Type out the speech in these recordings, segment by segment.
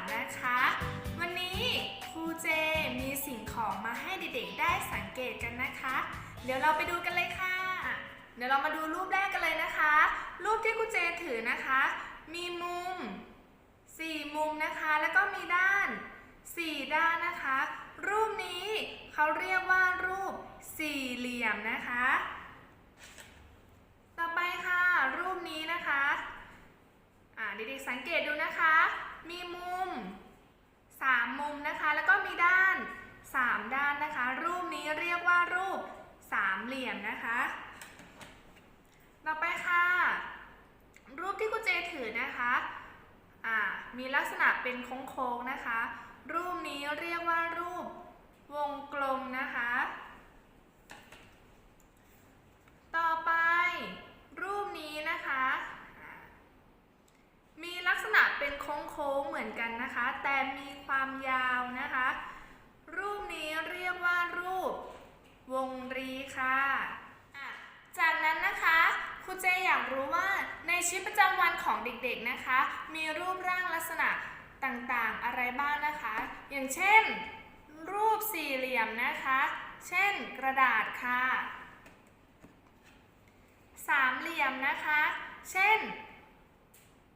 าสตร์นะคะ วันนี้ครูเจมีสิ่งของมาให้เด็กๆได้สังเกตกันนะคะ เดี๋ยวเราไปดูกันเลยค่ะ เดี๋ยวเรามาดูรูปแรกกันเลยนะคะ รูปที่ครูเจถือนะคะ มีมุมสี่มุมนะคะ แล้วก็มีด้านสี่ด้านนะคะ รูปนี้เขาเรียกว่ารูปสี่เหลี่ยมนะคะ ต่อไปค่ะ รูปนี้นะคะเด็กๆสังเกตดูนะคะ มีมุมสามมุมนะคะ แล้วก็มีด้านสามด้านนะคะ รูปนี้เรียกว่ารูปสาม เหลี่ยมนะคะ ต่อไปค่ะ รูปที่ครูเจถือนะคะอ่ามีลักษณะเป็นโค้งๆนะคะ รูปนี้เรียกว่ารูปวงกลมนะคะ ต่อไปรูปนี้นะคะ มีลักษณะเป็นโค้งๆเหมือนกันนะคะ แต่มีความยาวนะคะ รูปนี้เรียกว่ารูปวงรีค่ะอะ จากนั้นนะ คะครูเจอยากรู้ว่าในชีวิตประจำวันของเด็กๆนะคะ มีรูปร่างลักษณะต่างๆ อะไรบ้างนะคะ อย่างเช่น รูปสี่เหลี่ยมนะคะ เช่น กระดาษค่ะ สามเหลี่ยมนะคะ เช่น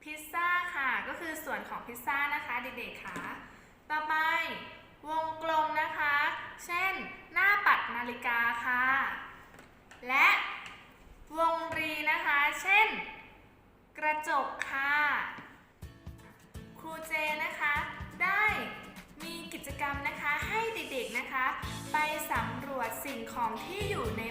พิซซ่าค่ะ ก็คือส่วนของพิซซ่านะคะเด็กๆค่ะ ต่อไปวงกลมนะคะ เช่น หน้าปัดนาฬิกาค่ะ และวงรี เช่น กระจกค่ะ ครูเจนะคะ ได้มีกิจกรรมนะคะให้เด็กๆนะคะ ไปสำรวจสิ่งของที่อยู่ใน